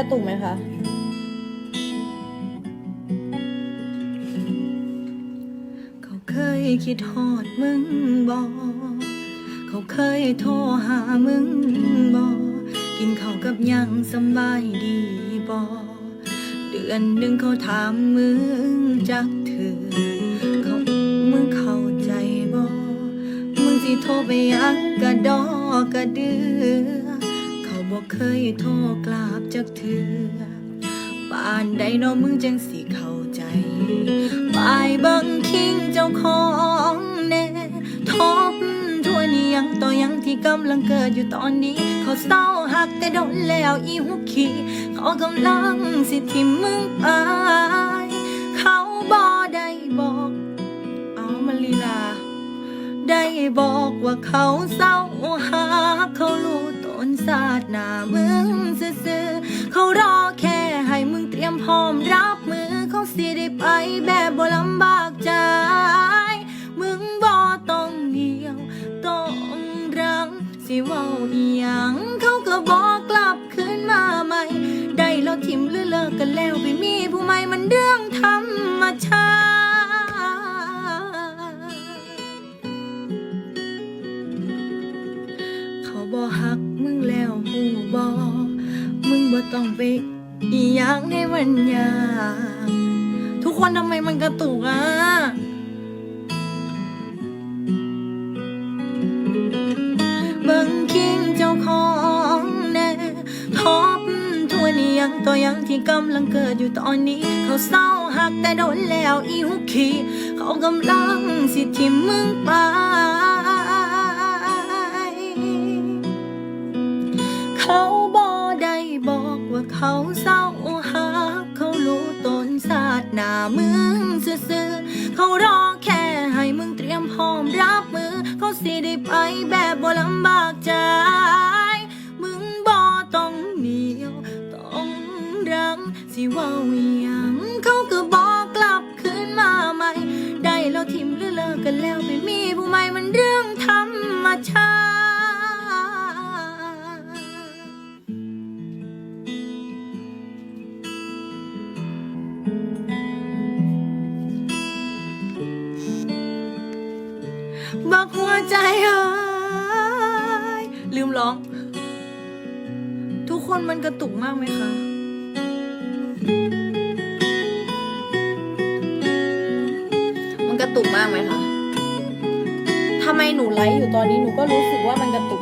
กระตุกไหมคะเขาเคยคิดฮอดมึงบ่เขาเคยโทรหามึงบ่กินข้าวกับยังสบายดีบ่เดือนหนึ่งเขาถามมึงจักเถือเขามึงเข้าใจบ่มึงสิโทรไปยังกระดอกระเดือ บอกเคยโทรกราบจักเถือปานใดน้อมึงจังสิเข้าใจบายบังคิงเจ้าของแน่ทบทวนยังต่อยังที่กำลังเกิดอยู่ตอนนี้ เขาเศร้าหักแต่โดนแล้วอีหุกขี้เขากำลังสิทิมมึงไปเขาบ่ได้บอก เอามาลีลา ได้บอกว่าเขาเศร้าหาเขารู้าสตร์หน้ามึงซื่อๆเขารอแค่ให้มึงเตรียมพร้อมรับมือเขาสิได้ไปแบบบ่ลำบากใจ มึงบ่ต้องเดียวต้องรังสิเว้าอีหยังเขาก็บอกกลับคืนมาใหม่ ได้แล้วทิมหรือเลิกกันแล้วไปมีผู้ใหม่มันเรื่องธรรมชาติ ต้องไปอีหยังให้มันยากทุกคนทำไมมันกระตุกอะเบิ่งคิงเจ้าของแน่ทบทวนอีหยังตัวอยังที่กำลังเกิดอยู่ตอนนี้ เขาเศร้าหักแต่โดนแล้วอีหุกขีเขากำลังสิทิมมึงไป เขาเศร้าหักเขารู้ตนศาสตร์หน้ามึงซื่อๆเขารอแค่ให้มึงเตรียมพร้อมรับมือ เขาสิได้ไปแบบบ่ลำบากใจ มึงบอต้องเหนียวต้องรังสิว่าอหยังเขาก็บอกกลับคืนมาใหม่ ได้แล้วทิมหรือเลิกกันแล้วไม่มีผู้ใหม่ บักหัวใจเอ้ยลืมร้อง ทุกคนมันกระตุกมากไหมคะมันกระตุกมากไหมคะทำไมหนูไลฟ์อยู่ตอนนี้หนูก็รู้สึกว่ามันกระตุก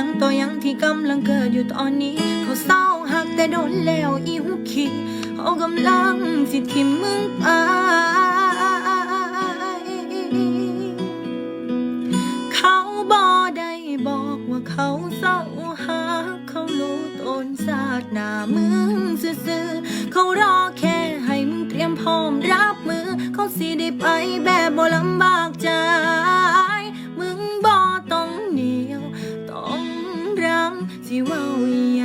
ยังต่อยังที่กำลังเกิดอยู่ตอนนี้ เขาเศร้าหักแต่โดนแล้วอีหุกขี้เขากำลังสิทิมมึงไปเขาบอได้บอกว่าเขาเศร้าหักเขารู้ตนศาสตร์หน้ามึงซื่อๆเขารอแค่ให้มึงเตรียมพร้อมรับมือ เขาสิได้ไปแบบบ่ลำบากใจ รัง